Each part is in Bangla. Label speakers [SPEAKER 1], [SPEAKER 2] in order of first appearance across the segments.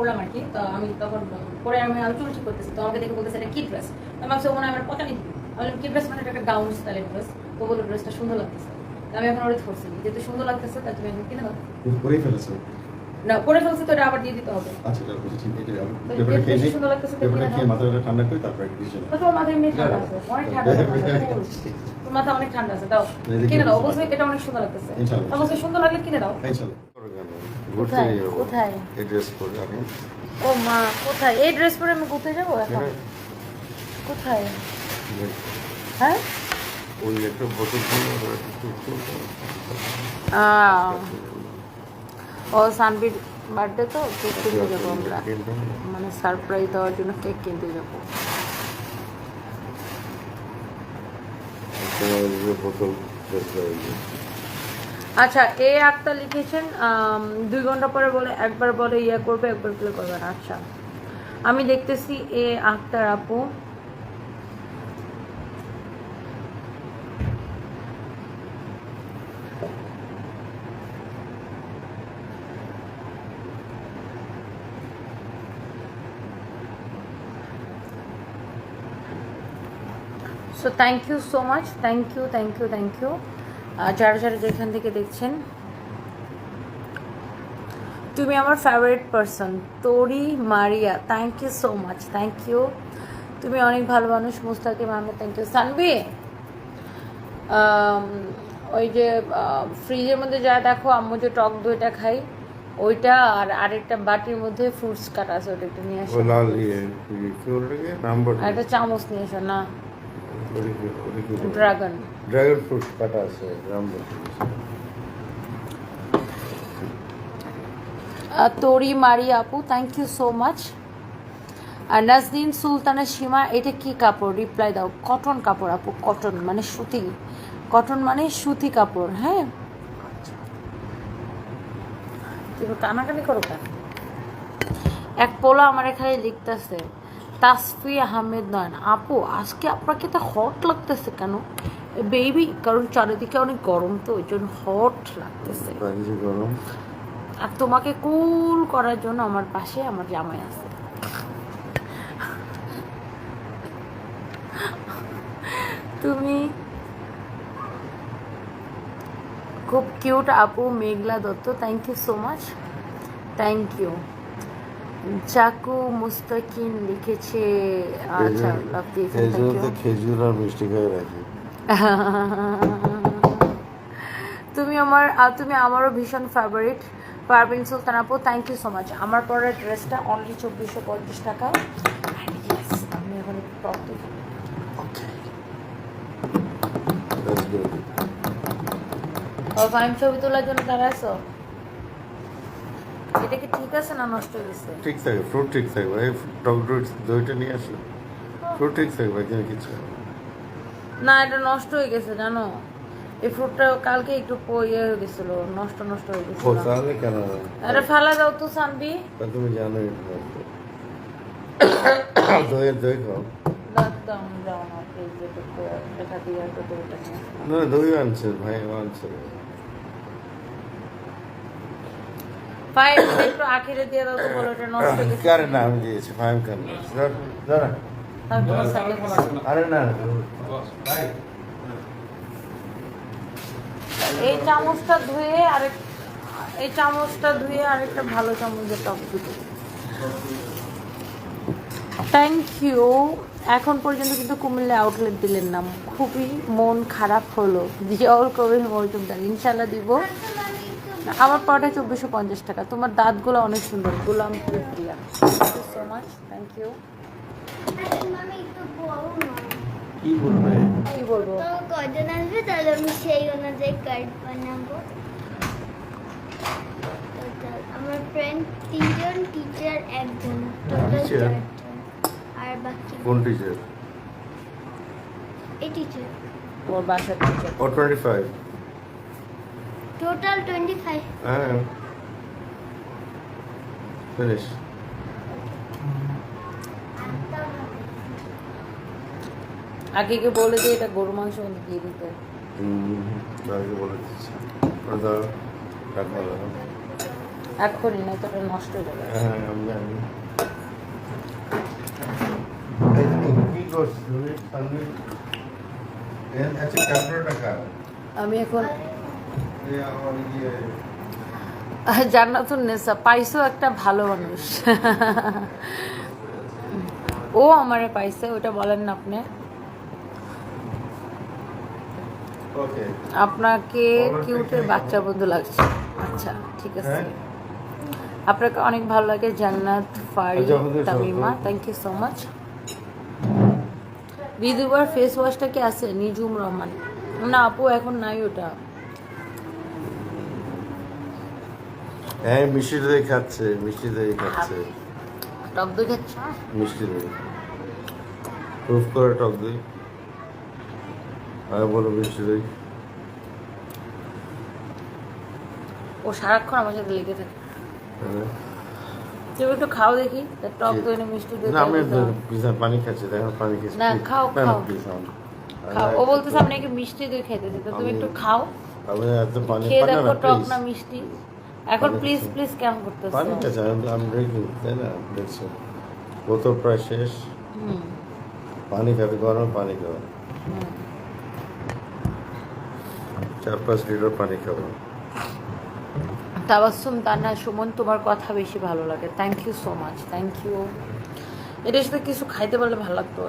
[SPEAKER 1] পরলাম আর কি। তো আমি তখন পরে আমি আমি চুল ঠিক করতেছি, তো আমাকে দেখে বলতেছে, এটা কি ড্রেস আমি ভাবছি, মনে আমার পটানি নিতে আমি কি ড্রেস মানে একটা গাউন স্টাইলের ড্রেস তো বলল ড্রেসটা সুন্দর লাগতেছে। আমি এখন ওরে ধরছি। যেহেতু সুন্দর লাগতেছে, তাই তুমি এখন কিনে দাও। না পরে ফেলছি তো এটা আবার দিয়ে দিতে হবে।
[SPEAKER 2] আচ্ছা এটা বলছি এটা আমি
[SPEAKER 1] তো
[SPEAKER 2] খেয়ে নিই
[SPEAKER 1] সুন্দর লাগতেছে তো
[SPEAKER 2] পেপারটা
[SPEAKER 1] কিনে
[SPEAKER 2] খেয়ে মাথাটা ঠান্ডা করে তারপর একটা ডিসিশন
[SPEAKER 1] তো তোমার মাথায় এমনি ঠান্ডা আছে অনেক ঠান্ডা আছে তোমার মাথা। অনেক ঠান্ডা আছে দাও। কিনে দাও অবশ্যই এটা অনেক সুন্দর লাগতেছে। অবশ্যই সুন্দর লাগলে কিনে দাও। কোথায়? কোথায়?
[SPEAKER 3] এই ড্রেস পরে আমি।
[SPEAKER 1] ও মা কোথায়? এই ড্রেস পরে আমি ঘুরতে যাব এখন? কোথায়? হ্যাঁ।
[SPEAKER 3] ওই একটা বোতল কিনে ওরা একটু চলতো।
[SPEAKER 1] আহ, ও সানবির বার্থডে তো কেক কিনতে যাব আমরা। মানে সারপ্রাইজ দেওয়ার জন্য কেক কিনতে যাব। আচ্ছা এ একটা লিখেছেন দুই ঘণ্টা পরে বলে একবার বলে ইয়ে করবে একবার প্লে করবে না। আচ্ছা আমি দেখতেছি এ আক্তার আপু। So thank you so much thank you thank you thank you যারা যারা যেখান থেকে দেখছেন তুমি আমার favourite person Tori Maria. Thank you so much thank you তুমি অনেক ভালো মানুষ মুস্তাকিম আহমেদ থ্যাংক ইউ সানবি। আম, ওই যে ফ্রিজের মধ্যে যা দেখো আম্মু যে টক দইটা খাই ওইটা আর আরেকটা বাটির মধ্যে ফ্রুটস কাটা আছে ওটা একটু নিয়ে আসো।
[SPEAKER 3] লাল ইয়ে নাম্বার
[SPEAKER 1] আর একটা চামচ নিয়ে এসো না।
[SPEAKER 3] ড্রাগন
[SPEAKER 1] ড্রাগন
[SPEAKER 3] ফ্রুট কাটা আছে
[SPEAKER 1] তরি মারি আপু থ্যাংক ইউ সো মাচ আর নাজদিন সুলতানের সীমা এটা কি কাপড়? রিপ্লাই দাও। কটন কাপড় আপু কটন মানে সুতি। কটন মানে সুতি কাপড় হ্যাঁ? তুমি কানাকানি করো কেন? এক পোলা আমার এখানে লিখতেছে। তাসফি আহমেদ নয়ন। আপু আজকে আপনাকে তো হট লাগতেছে কেন? বেবি কারণ চারিদিকে অনেক গরম তো ওই জন্য হট লাগতেছে।
[SPEAKER 3] গরম?
[SPEAKER 1] আর তোমাকে কুল করার জন্য আমার পাশে আমার জামাই আছে। তুমি খুব কিউট আপু Meghla Dutta thank you so much thank you চাকু মুস্তাকিন লিখেছে আচ্ছা লাভ দিয়েছেন
[SPEAKER 3] খেজুর
[SPEAKER 1] ইউ
[SPEAKER 3] তো খেজুর আর মিষ্টি খাই রাখি।
[SPEAKER 1] তুমি আমার তুমি আমারও ভীষণ ফেভারিট পারভিন সুলতান আপু থ্যাংক ইউ সো মাচ আমার পরের ড্রেসটা অনলি চব্বিশশো পঞ্চাশ টাকা। আমি এখন একটু. ও ফাইন ছবি তোলার জন্য দাঁড়াইছো এটা কি ঠিক আছে না নষ্ট হয়ে গেছে
[SPEAKER 3] ঠিক থাকে ফ্রুট ঠিক থাকবে এই টক দই দইটা নিয়ে আসো। ফ্রুট ঠিক থাকবে এখানে কিছু না।
[SPEAKER 1] এটা নষ্ট হয়ে গেছে জানো? এই ফ্রুটটা কালকে একটু ইয়ে হয়ে গেছিল নষ্ট নষ্ট হয়ে
[SPEAKER 3] ও তাহলে কেন?
[SPEAKER 1] এটা ফেলা দাও তো সানবি।
[SPEAKER 3] তুমি জানোই দইয়ের দই খাও।
[SPEAKER 1] না
[SPEAKER 3] দই আনছে ভাই আনছে।
[SPEAKER 1] ফাইন একটু আখিরে দিয়ে দাও তো বলো এটা নষ্ট হয়ে গেছে।
[SPEAKER 3] কারে না আমি দিয়েছি ফাইম কেন দাঁড়া আরে না
[SPEAKER 1] এই চামচটা ধুয়ে আরেক এই চামচটা ধুয়ে আরেকটা ভালো চামচের টক দিতে থ্যাংক ইউ এখন পর্যন্ত কিন্তু কুমিল্লা আউটলেট দিলেন না। খুবই মন খারাপ হলো। জিয়াউল কবির মজুমদার। ইনশাল্লাহ দিব। আমার পরটা চব্বিশশো পঞ্চাশ টাকা। তোমার দাঁতগুলো অনেক সুন্দর। Golam Priya thank you so much thank you
[SPEAKER 4] আমি একটু বড় না
[SPEAKER 3] কি বলবে?
[SPEAKER 1] কি বলব?
[SPEAKER 4] কজন আসবে? তাহলে আমি সেই অনুযায়ী কার্ড বানাবো। আমার ফ্রেন্ড তিনজন টিচার একজন। টোটাল আর বাকি
[SPEAKER 3] কোন টিচার
[SPEAKER 4] এই টিচার
[SPEAKER 1] ওর বাসার টিচার
[SPEAKER 3] ও twenty five
[SPEAKER 4] total twenty five
[SPEAKER 3] হ্যাঁ। ফিনিশ
[SPEAKER 1] আগে কে বলে যে এটা গরু মাংস মধ্যে দিয়ে দিতে?
[SPEAKER 3] হুম তাকে বলে দিচ্ছি। দাও
[SPEAKER 1] এখনই না তোটা নষ্ট হয়ে যাবে।
[SPEAKER 3] হ্যাঁ আমি জানি। এই তো কি করছিস তুমি সামনে এ আচ্ছা ক্যামেরা টাকা
[SPEAKER 1] আমি এখন জান্নাতুন নেসা পাইছো একটা ভালো মানুষ। ও আমারে পাইছে ওটা বলেন না আপনি। আপনাকে কিউটের বাচ্চা বন্ধু লাগছে। আচ্ছা ঠিক আছে।
[SPEAKER 3] হ্যাঁ?
[SPEAKER 1] আপনাকে অনেক ভালো লাগে জান্নাত ফারি
[SPEAKER 3] আচ্ছা,
[SPEAKER 1] Tamima thank you so much বিদুবার face ওয়াশটা কি আছে? নিজুম রহমান। না আপু এখন নাই ওটা।
[SPEAKER 3] হ্যাঁ মিষ্টি দই খাচ্ছে মিষ্টি দই খাচ্ছে।
[SPEAKER 1] টক দই খাচ্ছ?
[SPEAKER 3] মিষ্টি দই। প্রুফ করে টক দই। আর বলো মিষ্টি দই।
[SPEAKER 1] ও সারাক্ষণ আমার সাথে লেগে থাকে।
[SPEAKER 3] হ্যাঁ।
[SPEAKER 1] তুমি একটু খাও দেখি টক দই না মিষ্টি দই
[SPEAKER 3] না আমি পিজা পানি খাচ্ছি দেখো পানি খাচ্ছি
[SPEAKER 1] না, খাও, খাও। খাও। ও বলতেছে আপনাকে মিষ্টি দই খাইতে দিতে তুমি একটু খাও।
[SPEAKER 3] আমি এত পানি পানি না
[SPEAKER 1] টক না মিষ্টি। এখন প্লিজ প্লিজ কেমন করতেছো?
[SPEAKER 3] পানি খাচ্ছি আমি ড্রিঙ্কিং তাই না? দেখছ বোতল প্রায় শেষ। পানি খাবে গরম পানি খাবে। চার পাঁচ লিটার পানি খাব।
[SPEAKER 1] তাবাসুম তান্না সুমন তোমার কথা বেশি ভালো লাগে। Thank you so much thank you এটার সাথে কিছু খাইতে পারলে ভালো লাগতো।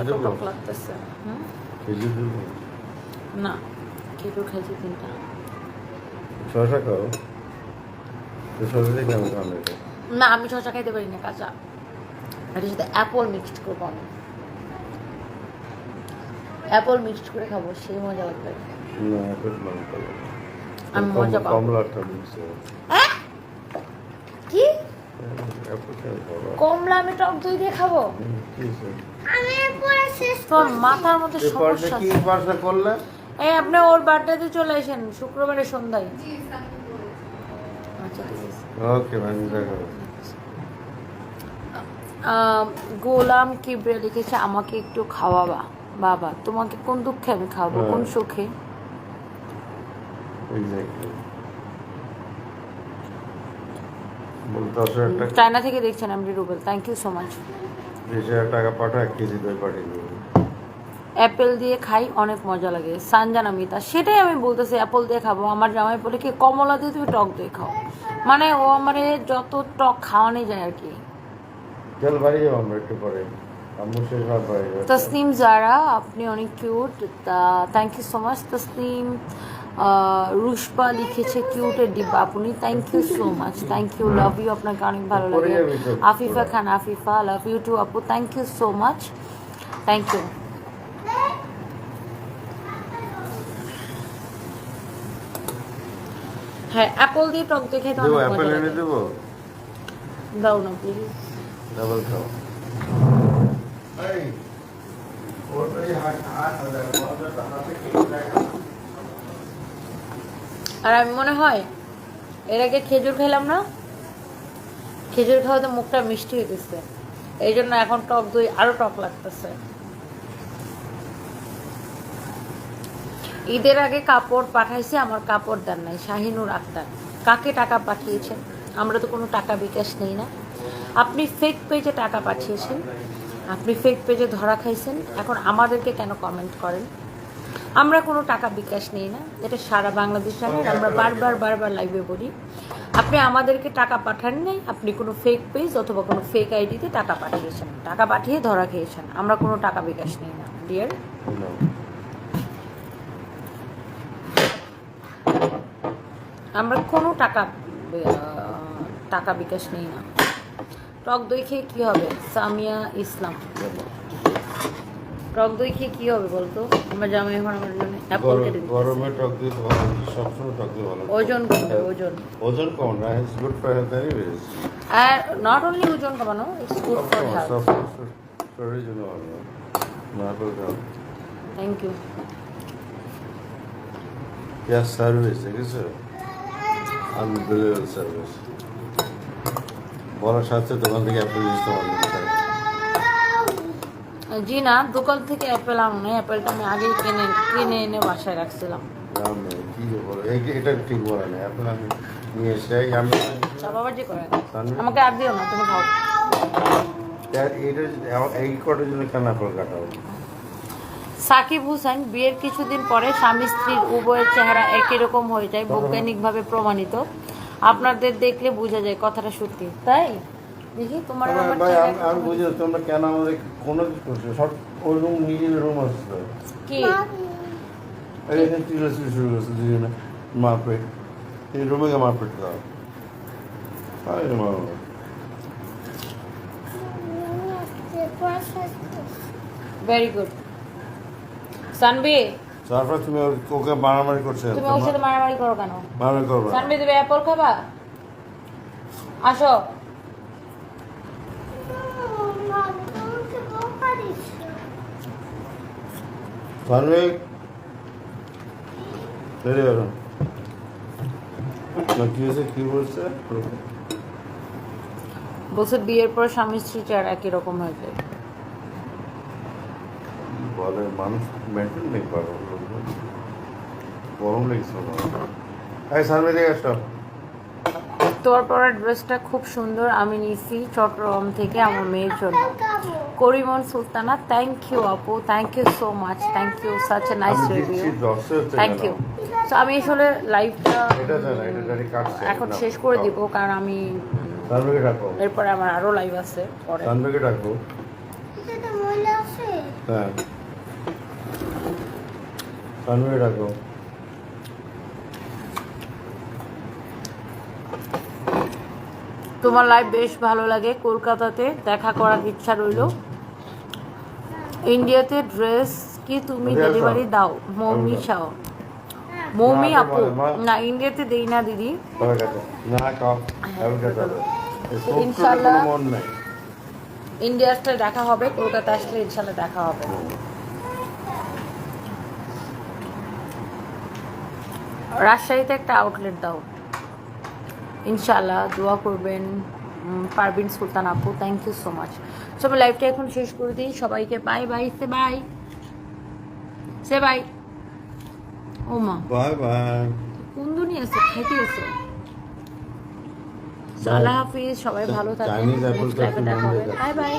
[SPEAKER 1] একদম লাগতেছে। না। খেজুর খাইছি তিনটা।
[SPEAKER 3] শশা খাও? তো শশা দিয়ে কেমন খাবে এটা
[SPEAKER 1] না আমি শসা খাইতে পারি না কাঁচা। এটার সাথে অ্যাপল মিক্সড করব আমি। অ্যাপল মিক্সড করে খাব সেই মজা লাগবে।
[SPEAKER 3] না অ্যাপেল মানে খাব
[SPEAKER 1] আমি মজা পাবো।
[SPEAKER 3] কমলাটা দিচ্ছে
[SPEAKER 1] কি?
[SPEAKER 3] অ্যাপেল কেন খাব
[SPEAKER 1] কমলা আমি টক দই দিয়ে খাব?
[SPEAKER 3] হুম, কি হয়েছে?
[SPEAKER 4] আমি পরে শেষ
[SPEAKER 1] মাথার মধ্যে সমস্যা
[SPEAKER 3] কি করলে?
[SPEAKER 1] এই আপনি ওর বার্থডেতে চলে আসেন শুক্রবারে সন্ধ্যায়। আচ্ছা ঠিক আছে।
[SPEAKER 3] ওকে দেখো
[SPEAKER 1] আম, গোলাম কিবরে লিখেছে আমাকে একটু খাওয়াবা বাবা। তোমাকে কোন দুঃখে আমি খাওয়াবো?
[SPEAKER 3] হ্যাঁ।
[SPEAKER 1] কোন সুখে? চায়না থেকে দেখছেন আমি Rubel. Thank you so much
[SPEAKER 3] টাকা পাঠা এক কেজি দই পাঠিয়ে দেবো।
[SPEAKER 1] অ্যাপেল দিয়ে খাই অনেক মজা লাগে। সানজানা মিতা সেটাই আমি বলতেছি অ্যাপেল দিয়ে খাব। আমার জামাই বলে কি কমলা দিয়ে তুমি টক দই খাও। মানে ও আমারে যত টক খাওয়ানো যায় আর কি।
[SPEAKER 3] চল বাড়ি যাব আমরা একটু পরে।
[SPEAKER 1] তসনিম জারা আপনি অনেক কিউট তা thank you so much Tasnim. Rushpa লিখেছে কিউটের ডিব্বা আপনি thank you so much thank you love you আপনাকে অনেক ভালো লাগে। Afifa Khan Afifa love you too আপু thank you so much thank you হ্যাঁ অ্যাপল দিয়ে টক দিয়ে খেতে অনেক
[SPEAKER 3] অ্যাপেল এনে দেবো।
[SPEAKER 1] দাও না প্লিজ
[SPEAKER 3] ডাবল খাও।
[SPEAKER 1] আর আমি মনে হয় এর আগে খেজুর খেলাম না? খেজুর খাওয়াতে মুখটা মিষ্টি হয়ে গেছে এই জন্য এখন টক দই আরও টক লাগতেছে। ঈদের আগে কাপড় পাঠাইছে, আমার কাপড় দেন নাই, শাহিনুর আক্তার। কাকে টাকা পাঠিয়েছেন? আমরা তো কোনো টাকা বিকাশ নেই না। আপনি ফেক পেজে টাকা পাঠিয়েছেন, আপনি ফেক পেজে ধরা খাইছেন, এখন আমাদেরকে কেন কমেন্ট করেন? আমরা কোনো টাকা বিকাশ নেই না, এটা সারা বাংলাদেশ আমরা বারবার বারবার লাইভে বলি, আপনি আমাদেরকে টাকা পাঠান নাই, আপনি কোনো ফেক পেজ অথবা কোনো ফেক আইডিতে টাকা পাঠিয়েছেন, টাকা পাঠিয়ে ধরা খেয়েছেন, আমরা কোনো টাকা বিকাশ নেই না ডিয়ার আমরা কোনো টাকা টাকা বিকাশ নিই না। টক দই খেয়ে কী হবে? সামিয়া ইসলাম। টক দই খেয়ে কী হবে বলতো? আমরা জামাই ঘর জন্য
[SPEAKER 3] গরমে টক দই সবসময় টক দই ভালো।
[SPEAKER 1] ওজন ওজন।
[SPEAKER 3] ওজন গুড ফর হেলথ এনিওয়েজ
[SPEAKER 1] আর নট অনলি ওজন কমানো ইটস গুড ফর হেলথ
[SPEAKER 3] শরীরের জন্য ভালো।
[SPEAKER 1] থ্যাংক ইউ
[SPEAKER 3] সার্ভিস দেখেছ? আনবিলিভেবল সার্ভিস বলার সাথে দোকান থেকে অ্যাপেল জিনিস তোমার জন্য
[SPEAKER 1] জি না দোকান থেকে অ্যাপেল আনো অ্যাপেলটা আমি আগেই কিনে কিনে এনে বাসায় রাখছিলাম।
[SPEAKER 3] কি বলো। এটা ঠিক বলে না এখন আমি নিয়ে এসে আমি
[SPEAKER 1] সব যে করে। আমাকে আর দিও না তুমি খাও।
[SPEAKER 3] এই কটার জন্য কেন ফল কাটাবো
[SPEAKER 1] সাকিব হুসেন বিয়ের কিছুদিন পরে স্বামী স্ত্রীর উভয়ের চেহারা একই রকম হয়ে যায় বৈজ্ঞানিকভাবে প্রমাণিত। আপনাদের দেখলে বোঝা যায় কথাটা সত্যি। তাই? দেখি তোমার
[SPEAKER 3] আমি বুঝি তোমরা কেন আমাদের কোনো কিছু করছ? সব ওই রুম নিজের রুম আসছে।
[SPEAKER 1] কি?
[SPEAKER 3] শুরু করছে দুজনে মারপেট এই রুমে গিয়ে মারপেট দাও। আরে মা।
[SPEAKER 1] ভেরি গুড সানবি?
[SPEAKER 3] তারপর তুমি ওকে মারামারি করছে
[SPEAKER 1] তুমি ওর সাথে মারামারি করো কেন?
[SPEAKER 3] মারামারি করবে।
[SPEAKER 1] সানবি তুমি অ্যাপল খাবা? আসো।
[SPEAKER 3] তানভীর বেরিয়ে বেরো কি হয়েছে? কি বলছে?
[SPEAKER 1] বলছে বিয়ের পর স্বামী স্ত্রী চার একই রকম হয়ে যায়।
[SPEAKER 3] বলে মানুষ মেনটেন নেই পারো গরম লেগেছে আমার। এই সামনে দিকে আসো।
[SPEAKER 1] তোমার পরা ড্রেসটা খুব সুন্দর আমি নিছি চট্টগ্রাম থেকে আমার মেয়ের জন্য। করিমন সুলতানা থ্যাংক ইউ আপু thank you so much thank you such a nice review thank you so আমি আসলে লাইভটা
[SPEAKER 3] এটা দেন, এটা গাড়ি কাটছে।
[SPEAKER 1] এখন শেষ করে। দিব কারণ আমি এরপরে আমার আরও লাইভ আছে পরে।
[SPEAKER 3] হ্যাঁ। তানভীরকে ডাকো
[SPEAKER 1] তোমার লাইভ বেশ ভালো লাগে কলকাতাতে দেখা করার ইচ্ছা রইল। ইন্ডিয়াতে ড্রেস কি তুমি। ডেলিভারি দাও? মৌমি শাও মৌমি আপু। না ইন্ডিয়াতে দেই না দিদি।
[SPEAKER 3] সব
[SPEAKER 1] ইনশাল্লাহ-
[SPEAKER 3] কোনো নাই।
[SPEAKER 1] ইন্ডিয়া আসলে দেখা হবে কলকাতা আসলে ইনশাল্লাহ দেখা হবে। রাজশাহীতে একটা আউটলেট দাও। ইনশাল্লাহ দোয়া করবেন পারবিন সুলতান আপু থ্যাংক ইউ সো মাচ সবাই লাইভটা এখন শেষ করে দিই। সবাইকে bye bye say bye say bye ও মা।
[SPEAKER 3] বাই বাই
[SPEAKER 1] কোন দুনিয়া আছে? খাইতে গেছো আল্লাহ হাফিজ সবাই ভালো থাকবেন। Bye bye